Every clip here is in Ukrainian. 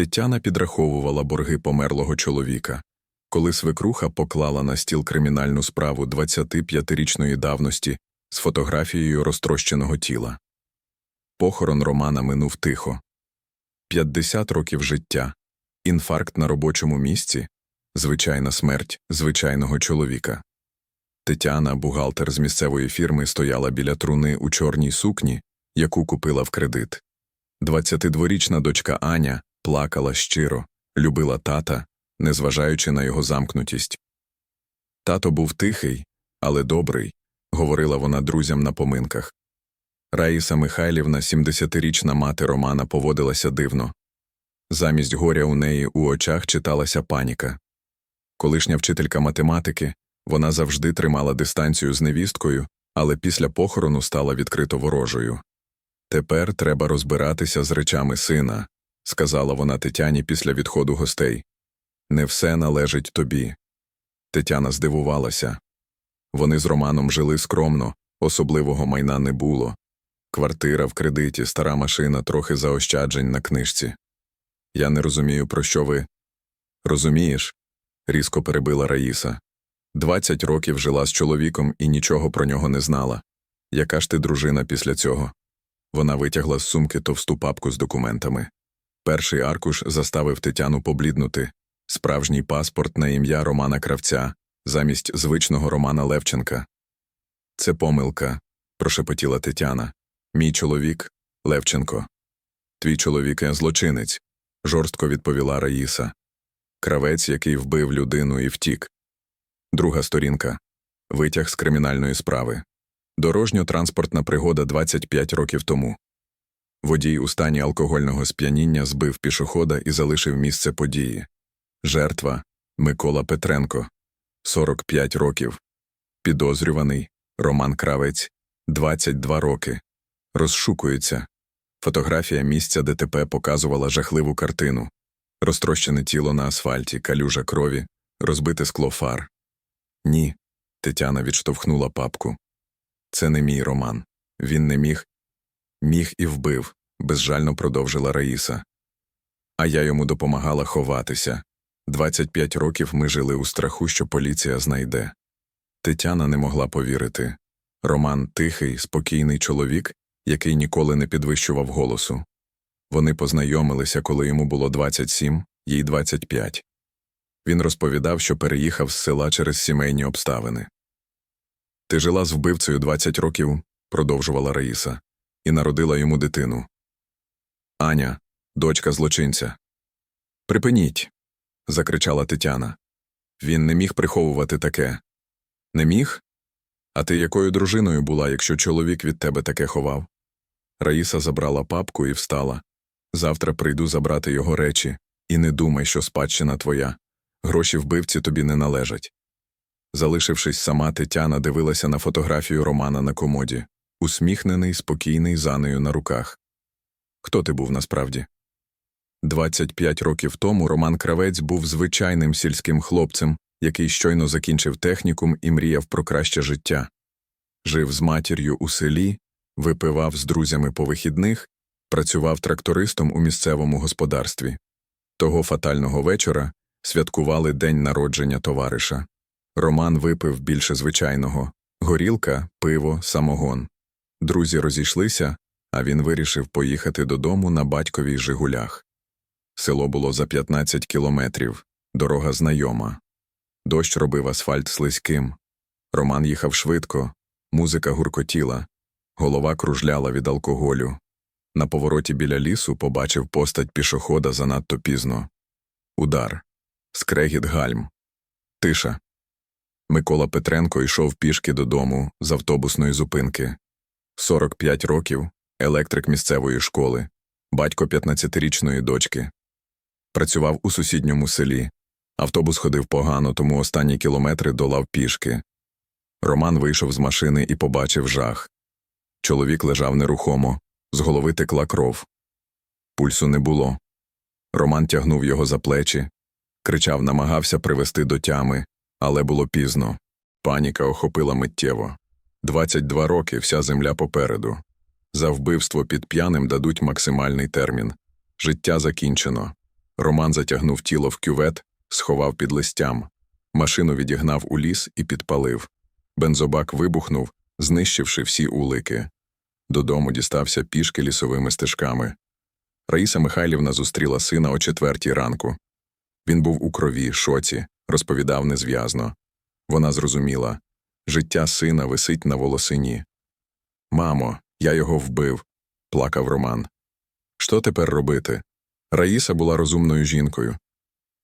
Тетяна підраховувала борги померлого чоловіка, коли свекруха поклала на стіл кримінальну справу 25-річної давності з фотографією розтрощеного тіла. Похорон Романа минув тихо. 50 років життя, інфаркт на робочому місці, звичайна смерть звичайного чоловіка. Тетяна, бухгалтер з місцевої фірми, стояла біля труни у чорній сукні, яку купила в кредит. 22-річна дочка Аня плакала щиро, любила тата, незважаючи на його замкнутість. Тато був тихий, але добрий, говорила вона друзям на поминках. Раїса Михайлівна, 70-річна мати Романа, поводилася дивно. Замість горя у неї у очах читалася паніка. Колишня вчителька математики, вона завжди тримала дистанцію з невісткою, але після похорону стала відкрито ворожою. Тепер треба розбиратися з речами сина, сказала вона Тетяні після відходу гостей. Не все належить тобі. Тетяна здивувалася. Вони з Романом жили скромно, особливого майна не було. Квартира в кредиті, стара машина, трохи заощаджень на книжці. Я не розумію, про що ви. Розумієш? різко перебила Раїса. Двадцять років жила з чоловіком і нічого про нього не знала. Яка ж ти дружина після цього? Вона витягла з сумки товсту папку з документами. Перший аркуш заставив Тетяну побліднути справжній паспорт на ім'я Романа Кравця замість звичного Романа Левченка. Це помилка, прошепотіла Тетяна. Мій чоловік Левченко. Твій чоловік злочинець, жорстко відповіла Раїса. Кравець, який вбив людину і втік. Друга сторінка. Витяг з кримінальної справи. Дорожньо-транспортна пригода 25 років тому. Водій у стані алкогольного сп'яніння збив пішохода і залишив місце події. Жертва Микола Петренко, 45 років. Підозрюваний Роман Кравець, 22 роки. Розшукується. Фотографія місця ДТП показувала жахливу картину. Розтрощене тіло на асфальті, калюжа крові, розбите скло фар. Ні. Тетяна відштовхнула папку. Це не мій роман. Він не міг. Міг і вбив, безжально продовжила Раїса. А я йому допомагала ховатися. 25 років ми жили у страху, що поліція знайде. Тетяна не могла повірити. Роман тихий, спокійний чоловік, який ніколи не підвищував голосу. Вони познайомилися, коли йому було 27, їй 25. Він розповідав, що переїхав з села через сімейні обставини. Ти жила з вбивцею 20 років, продовжувала Раїса, і народила йому дитину. Аня, дочка злочинця. Припиніть. закричала Тетяна. Він не міг приховувати таке. Не міг? А ти якою дружиною була, якщо чоловік від тебе таке ховав? Раїса забрала папку і встала. Завтра прийду забрати його речі, і не думай, що спадщина твоя. Гроші вбивці тобі не належать. Залишившись сама, Тетяна дивилася на фотографію Романа на комоді, усміхнений, спокійний, за нею на руках. Хто ти був насправді? 25 років тому Роман Кравець був звичайним сільським хлопцем, який щойно закінчив технікум і мріяв про краще життя. Жив з матір'ю у селі, випивав з друзями по вихідних, працював трактористом у місцевому господарстві. Того фатального вечора святкували день народження товариша. Роман випив більше звичайного горілка, пиво, самогон. Друзі розійшлися, а він вирішив поїхати додому на батьковій Жигулях. Село було за 15 кілометрів, дорога знайома. Дощ робив асфальт слизьким. Роман їхав швидко, музика гуркотіла, голова кружляла від алкоголю. На повороті біля лісу побачив постать пішохода занадто пізно. Удар. Скрегіт гальм. Тиша. Микола Петренко йшов пішки додому з автобусної зупинки. 45 років, електрик місцевої школи, батько 15-річної дочки. Працював у сусідньому селі. Автобус ходив погано, тому останні кілометри долав пішки. Роман вийшов з машини і побачив жах. Чоловік лежав нерухомо, з голови текла кров. Пульсу не було. Роман тягнув його за плечі, кричав, намагався привести до тями, але було пізно. Паніка охопила миттєво. 22 роки вся земля попереду. За вбивство під п'яним дадуть максимальний термін. Життя закінчено. Роман затягнув тіло в кювет, сховав під листям. Машину відігнав у ліс і підпалив. Бензобак вибухнув, знищивши всі улики. Додому дістався пішки лісовими стежками. Раїса Михайлівна зустріла сина о четвертій ранку. Він був у крові, шоці, розповідав незв'язно. Вона зрозуміла життя сина висить на волосині. Мамо, я його вбив, плакав Роман. Що тепер робити? Раїса була розумною жінкою.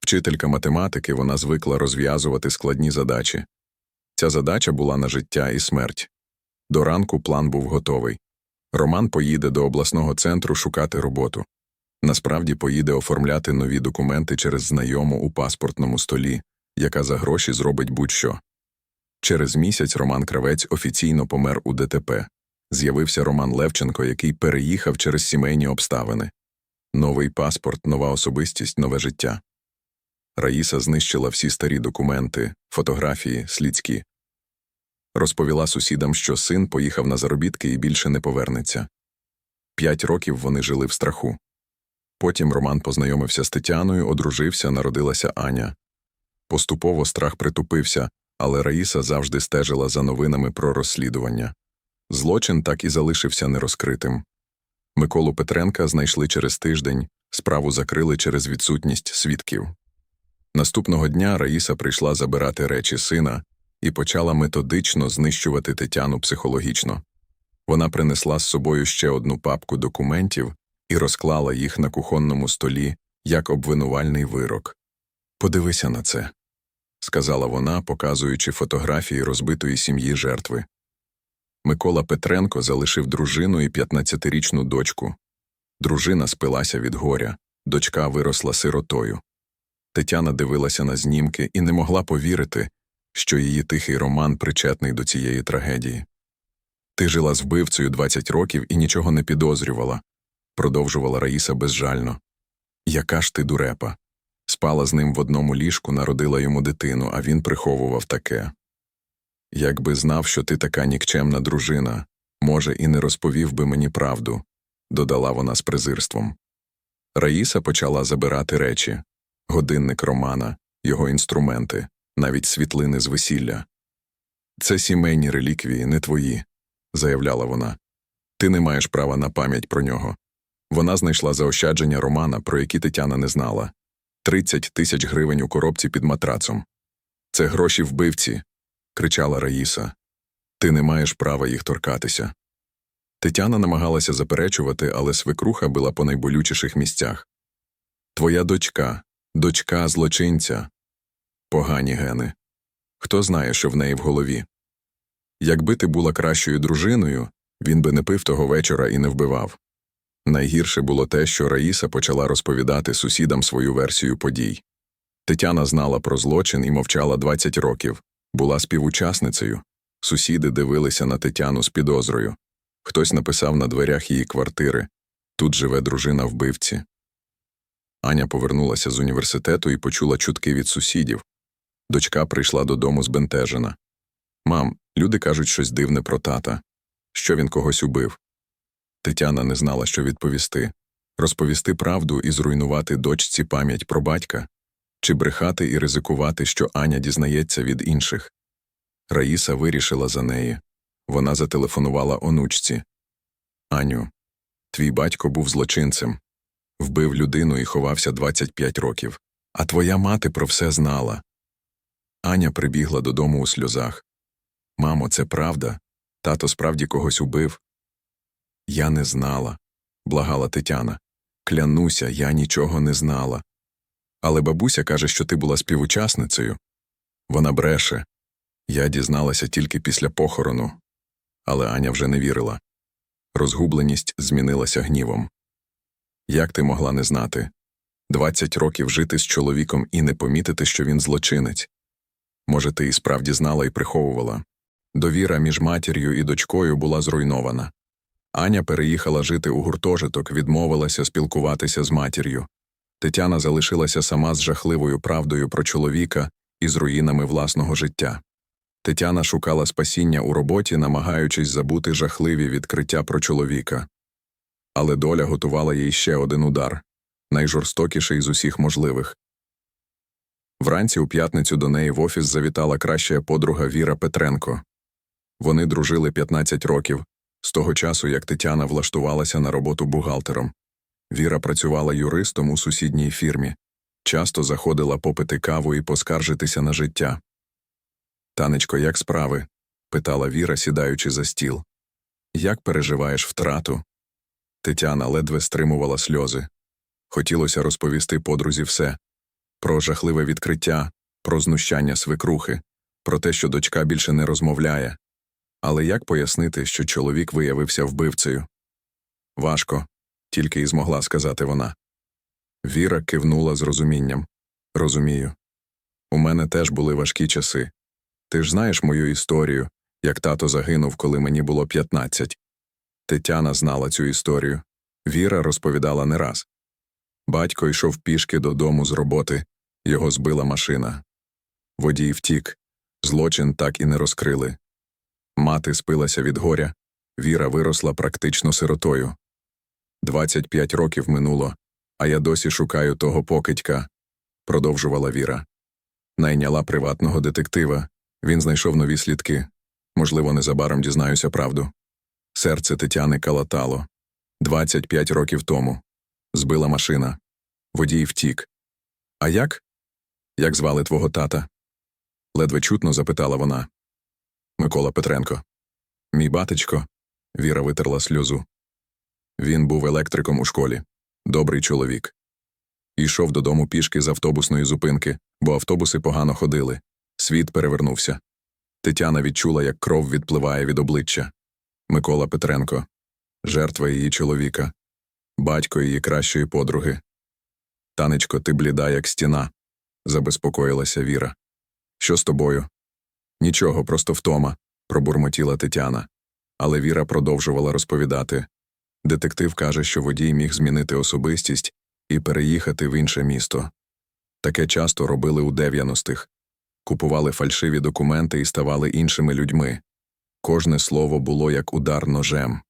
Вчителька математики вона звикла розв'язувати складні задачі. Ця задача була на життя і смерть. До ранку план був готовий. Роман поїде до обласного центру шукати роботу. Насправді поїде оформляти нові документи через знайому у паспортному столі, яка за гроші зробить будь-що. Через місяць Роман Кравець офіційно помер у ДТП. З'явився Роман Левченко, який переїхав через сімейні обставини. Новий паспорт, нова особистість, нове життя. Раїса знищила всі старі документи, фотографії, слідські. Розповіла сусідам, що син поїхав на заробітки і більше не повернеться. П'ять років вони жили в страху. Потім Роман познайомився з Тетяною, одружився, народилася Аня. Поступово страх притупився, але Раїса завжди стежила за новинами про розслідування. Злочин так і залишився нерозкритим. Миколу Петренка знайшли через тиждень, справу закрили через відсутність свідків. Наступного дня Раїса прийшла забирати речі сина і почала методично знищувати Тетяну психологічно. Вона принесла з собою ще одну папку документів і розклала їх на кухонному столі як обвинувальний вирок. Подивися на це, сказала вона, показуючи фотографії розбитої сім'ї жертви. Микола Петренко залишив дружину і 15-річну дочку. Дружина спилася від горя, дочка виросла сиротою. Тетяна дивилася на знімки і не могла повірити, що її тихий роман причетний до цієї трагедії. Ти жила з вбивцею 20 років і нічого не підозрювала, продовжувала Раїса безжально. Яка ж ти дурепа? Спала з ним в одному ліжку, народила йому дитину, а він приховував таке. Якби знав, що ти така нікчемна дружина, може, і не розповів би мені правду, додала вона з презирством. Раїса почала забирати речі годинник Романа, його інструменти, навіть світлини з весілля. Це сімейні реліквії, не твої, заявляла вона. Ти не маєш права на пам'ять про нього. Вона знайшла заощадження Романа, про які Тетяна не знала 30 тисяч гривень у коробці під матрацом. Це гроші вбивці, кричала Раїса. Ти не маєш права їх торкатися. Тетяна намагалася заперечувати, але свекруха була по найболючіших місцях. Твоя дочка, дочка злочинця. Погані гени. Хто знає, що в неї в голові? Якби ти була кращою дружиною, він би не пив того вечора і не вбивав. Найгірше було те, що Раїса почала розповідати сусідам свою версію подій. Тетяна знала про злочин і мовчала 20 років, була співучасницею. Сусіди дивилися на Тетяну з підозрою. Хтось написав на дверях її квартири тут живе дружина вбивці. Аня повернулася з університету і почула чутки від сусідів. Дочка прийшла додому збентежена. Мам, люди кажуть щось дивне про тата, що він когось убив. Тетяна не знала, що відповісти розповісти правду і зруйнувати дочці пам'ять про батька, чи брехати і ризикувати, що Аня дізнається від інших. Раїса вирішила за неї. Вона зателефонувала онучці. Аню, твій батько був злочинцем, вбив людину і ховався 25 років, а твоя мати про все знала. Аня прибігла додому у сльозах. Мамо, це правда? Тато справді когось убив. Я не знала, благала Тетяна. Клянуся, я нічого не знала. Але бабуся каже, що ти була співучасницею. Вона бреше. Я дізналася тільки після похорону. Але Аня вже не вірила. Розгубленість змінилася гнівом. Як ти могла не знати? Двадцять років жити з чоловіком і не помітити, що він злочинець. Може, ти і справді знала і приховувала. Довіра між матір'ю і дочкою була зруйнована. Аня переїхала жити у гуртожиток, відмовилася спілкуватися з матір'ю. Тетяна залишилася сама з жахливою правдою про чоловіка і з руїнами власного життя. Тетяна шукала спасіння у роботі, намагаючись забути жахливі відкриття про чоловіка. Але доля готувала їй ще один удар. найжорстокіший з усіх можливих. Вранці у п'ятницю до неї в офіс завітала краща подруга Віра Петренко. Вони дружили 15 років, з того часу, як Тетяна влаштувалася на роботу бухгалтером. Віра працювала юристом у сусідній фірмі, часто заходила попити каву і поскаржитися на життя. Танечко, як справи? питала Віра, сідаючи за стіл. Як переживаєш втрату? Тетяна ледве стримувала сльози. Хотілося розповісти подрузі все про жахливе відкриття, про знущання свекрухи, про те, що дочка більше не розмовляє. Але як пояснити, що чоловік виявився вбивцею? Важко, тільки й змогла сказати вона. Віра кивнула з розумінням. Розумію. У мене теж були важкі часи. Ти ж знаєш мою історію, як тато загинув, коли мені було 15. Тетяна знала цю історію. Віра розповідала не раз. Батько йшов пішки додому з роботи, його збила машина. Водій втік, злочин так і не розкрили. Мати спилася від горя, Віра виросла практично сиротою. 25 років минуло, а я досі шукаю того покидька, продовжувала Віра. Найняла приватного детектива, він знайшов нові слідки. Можливо, незабаром дізнаюся правду. Серце Тетяни калатало. 25 років тому. Збила машина. Водій втік. А як? Як звали твого тата? Ледве чутно запитала вона. Микола Петренко. Мій батечко. Віра витерла сльозу. Він був електриком у школі. Добрий чоловік. Йшов додому пішки з автобусної зупинки, бо автобуси погано ходили. Світ перевернувся. Тетяна відчула, як кров відпливає від обличчя. Микола Петренко, жертва її чоловіка, батько її кращої подруги. Танечко, ти бліда, як стіна, забезпокоїлася Віра. Що з тобою? Нічого, просто втома, пробурмотіла Тетяна. Але Віра продовжувала розповідати. Детектив каже, що водій міг змінити особистість і переїхати в інше місто. Таке часто робили у 90-х. Купували фальшиві документи і ставали іншими людьми. Кожне слово було як удар ножем.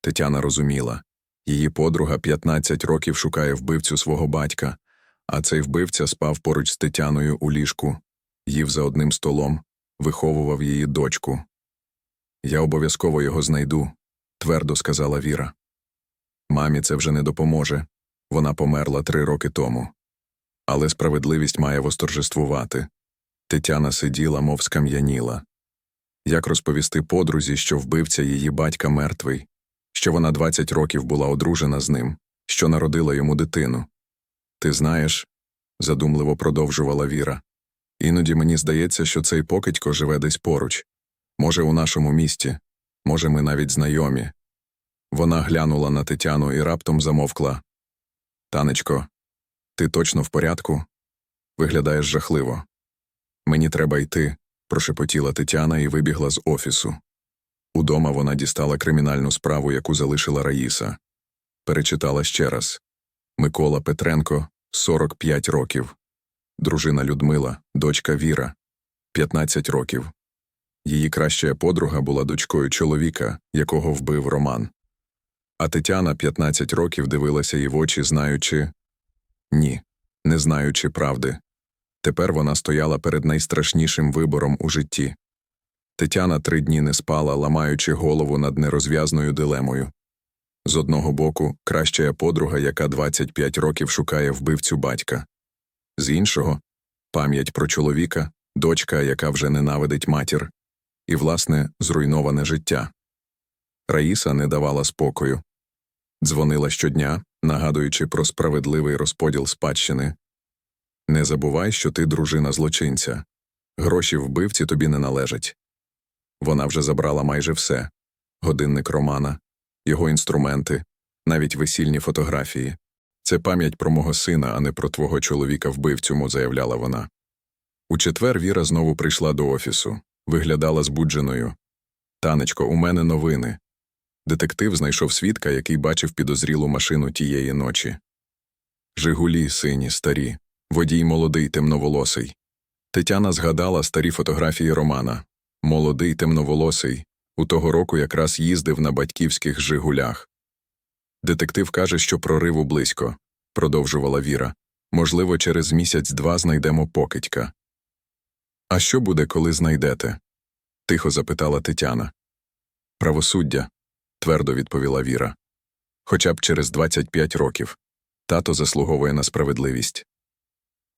Тетяна розуміла її подруга 15 років шукає вбивцю свого батька, а цей вбивця спав поруч з Тетяною у ліжку, їв за одним столом, виховував її дочку. Я обов'язково його знайду, твердо сказала Віра. Мамі це вже не допоможе. Вона померла три роки тому. Але справедливість має восторжествувати. Тетяна сиділа, мов скам'яніла. Як розповісти подрузі, що вбивця її батька мертвий, що вона 20 років була одружена з ним, що народила йому дитину? Ти знаєш, задумливо продовжувала Віра. Іноді мені здається, що цей покидько живе десь поруч. Може, у нашому місті, може, ми навіть знайомі. Вона глянула на Тетяну і раптом замовкла. Танечко, ти точно в порядку? Виглядаєш жахливо. Мені треба йти, прошепотіла Тетяна і вибігла з офісу. Удома вона дістала кримінальну справу, яку залишила Раїса. Перечитала ще раз Микола Петренко, 45 років. Дружина Людмила, дочка Віра, 15 років. Її краща подруга була дочкою чоловіка, якого вбив Роман. А Тетяна 15 років дивилася їй в очі, знаючи ні, не знаючи правди. Тепер вона стояла перед найстрашнішим вибором у житті. Тетяна три дні не спала, ламаючи голову над нерозв'язною дилемою. З одного боку, краща подруга, яка 25 років шукає вбивцю батька, з іншого пам'ять про чоловіка, дочка, яка вже ненавидить матір, і, власне, зруйноване життя. Раїса не давала спокою. Дзвонила щодня, нагадуючи про справедливий розподіл спадщини. Не забувай, що ти дружина злочинця. Гроші вбивці тобі не належать. Вона вже забрала майже все годинник Романа, його інструменти, навіть весільні фотографії. Це пам'ять про мого сина, а не про твого чоловіка вбивцю, заявляла вона. У четвер Віра знову прийшла до офісу, виглядала збудженою. Танечко, у мене новини. Детектив знайшов свідка, який бачив підозрілу машину тієї ночі. Жигулі, сині, старі, водій молодий, темноволосий. Тетяна згадала старі фотографії Романа. Молодий, темноволосий, у того року якраз їздив на батьківських Жигулях. Детектив каже, що прориву близько. продовжувала Віра. Можливо, через місяць-два знайдемо покидька. А що буде, коли знайдете? тихо запитала Тетяна. Правосуддя, твердо відповіла Віра. Хоча б через 25 років. Тато заслуговує на справедливість.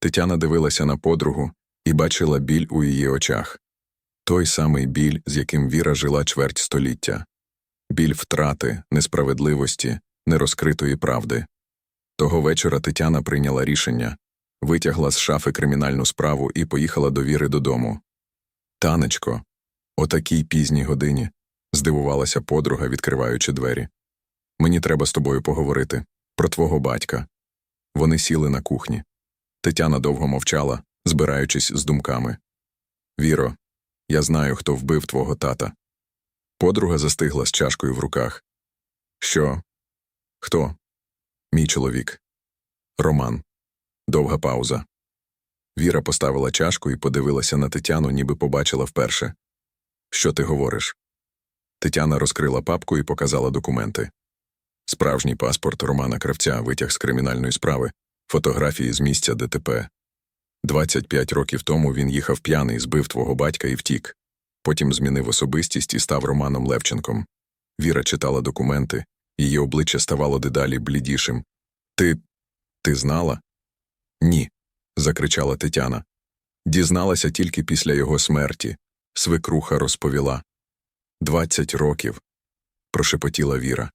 Тетяна дивилася на подругу і бачила біль у її очах. Той самий біль, з яким Віра жила чверть століття. Біль втрати, несправедливості, нерозкритої правди. Того вечора Тетяна прийняла рішення, витягла з шафи кримінальну справу і поїхала до Віри додому. Танечко, о такій пізній годині, здивувалася подруга, відкриваючи двері. Мені треба з тобою поговорити про твого батька. Вони сіли на кухні. Тетяна довго мовчала, збираючись з думками. Віро, я знаю, хто вбив твого тата. Подруга застигла з чашкою в руках. Що? Хто? Мій чоловік. Роман. Довга пауза. Віра поставила чашку і подивилася на Тетяну, ніби побачила вперше. Що ти говориш? Тетяна розкрила папку і показала документи. Справжній паспорт Романа Кравця витяг з кримінальної справи, фотографії з місця ДТП. 25 років тому він їхав п'яний, збив твого батька і втік. Потім змінив особистість і став Романом Левченком. Віра читала документи, її обличчя ставало дедалі блідішим. Ти. ти знала? Ні. закричала Тетяна. Дізналася тільки після його смерті. Свекруха розповіла. Двадцять років. прошепотіла Віра.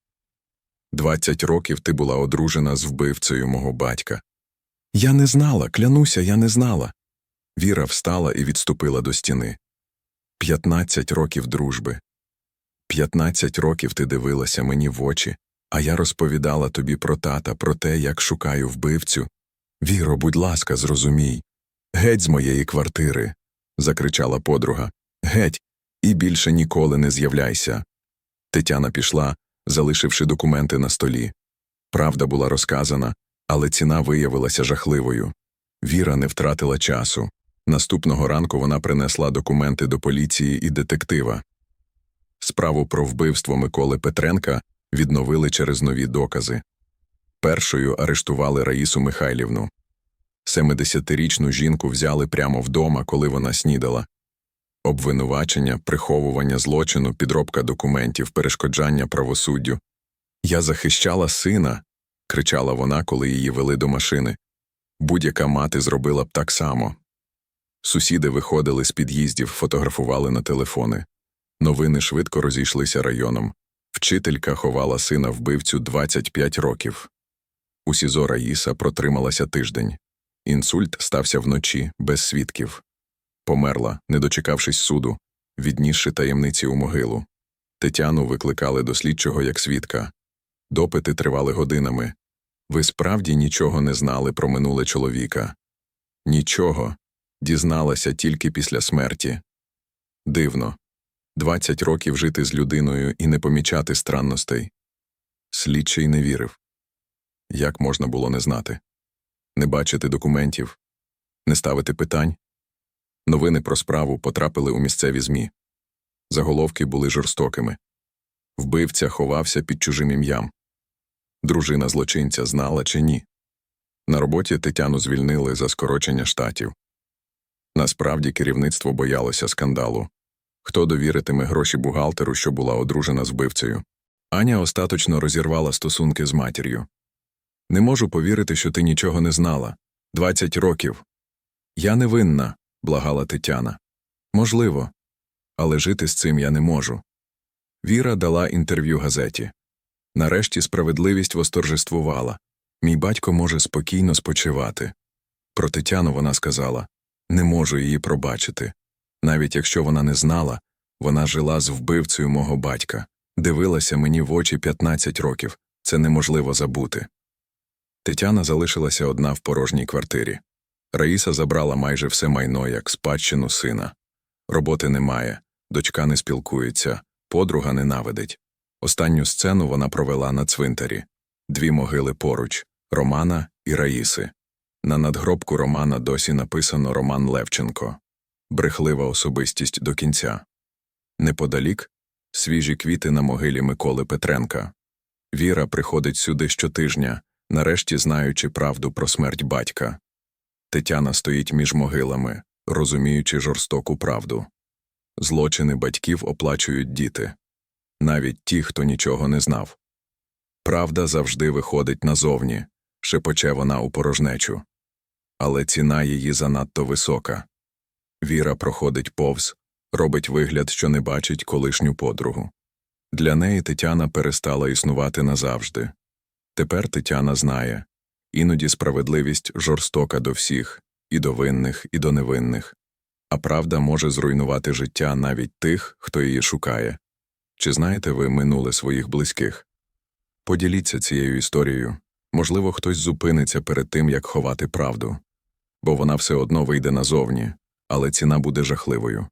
Двадцять років ти була одружена з вбивцею мого батька. Я не знала, клянуся, я не знала. Віра встала і відступила до стіни. П'ятнадцять років дружби. П'ятнадцять років ти дивилася мені в очі, а я розповідала тобі про тата, про те, як шукаю вбивцю. Віро, будь ласка, зрозумій. Геть з моєї квартири. закричала подруга. Геть, і більше ніколи не з'являйся. Тетяна пішла, залишивши документи на столі. Правда була розказана, але ціна виявилася жахливою. Віра не втратила часу. Наступного ранку вона принесла документи до поліції і детектива. Справу про вбивство Миколи Петренка відновили через нові докази. Першою арештували Раїсу Михайлівну. 70-річну жінку взяли прямо вдома, коли вона снідала. Обвинувачення, приховування злочину, підробка документів, перешкоджання правосуддю. Я захищала сина, кричала вона, коли її вели до машини. Будь-яка мати зробила б так само. Сусіди виходили з під'їздів, фотографували на телефони. Новини швидко розійшлися районом. Вчителька ховала сина вбивцю 25 років. У СІЗО Раїса протрималася тиждень. Інсульт стався вночі, без свідків. Померла, не дочекавшись суду, віднісши таємниці у могилу. Тетяну викликали до слідчого як свідка. Допити тривали годинами. Ви справді нічого не знали про минуле чоловіка. Нічого. Дізналася тільки після смерті. Дивно. Двадцять років жити з людиною і не помічати странностей. Слідчий не вірив. Як можна було не знати? Не бачити документів, не ставити питань. Новини про справу потрапили у місцеві ЗМІ. Заголовки були жорстокими. Вбивця ховався під чужим ім'ям. Дружина злочинця знала чи ні. На роботі Тетяну звільнили за скорочення штатів. Насправді керівництво боялося скандалу. Хто довіритиме гроші бухгалтеру, що була одружена з вбивцею? Аня остаточно розірвала стосунки з матір'ю. Не можу повірити, що ти нічого не знала. Двадцять років. Я не винна, благала Тетяна. Можливо, але жити з цим я не можу. Віра дала інтерв'ю газеті. Нарешті справедливість восторжествувала. Мій батько може спокійно спочивати. Про Тетяну вона сказала не можу її пробачити. Навіть якщо вона не знала, вона жила з вбивцею мого батька, дивилася мені в очі 15 років це неможливо забути. Тетяна залишилася одна в порожній квартирі. Раїса забрала майже все майно як спадщину сина. Роботи немає, дочка не спілкується, подруга ненавидить. Останню сцену вона провела на цвинтарі дві могили поруч Романа і Раїси. На надгробку Романа досі написано Роман Левченко брехлива особистість до кінця. Неподалік свіжі квіти на могилі Миколи Петренка. Віра приходить сюди щотижня, нарешті знаючи правду про смерть батька. Тетяна стоїть між могилами, розуміючи жорстоку правду. Злочини батьків оплачують діти, навіть ті, хто нічого не знав. Правда завжди виходить назовні, шепоче вона у порожнечу. Але ціна її занадто висока. Віра проходить повз, робить вигляд, що не бачить колишню подругу. Для неї Тетяна перестала існувати назавжди. Тепер Тетяна знає іноді справедливість жорстока до всіх, і до винних, і до невинних, а правда може зруйнувати життя навіть тих, хто її шукає. Чи знаєте ви минуле своїх близьких? Поділіться цією історією. Можливо, хтось зупиниться перед тим, як ховати правду, бо вона все одно вийде назовні, але ціна буде жахливою.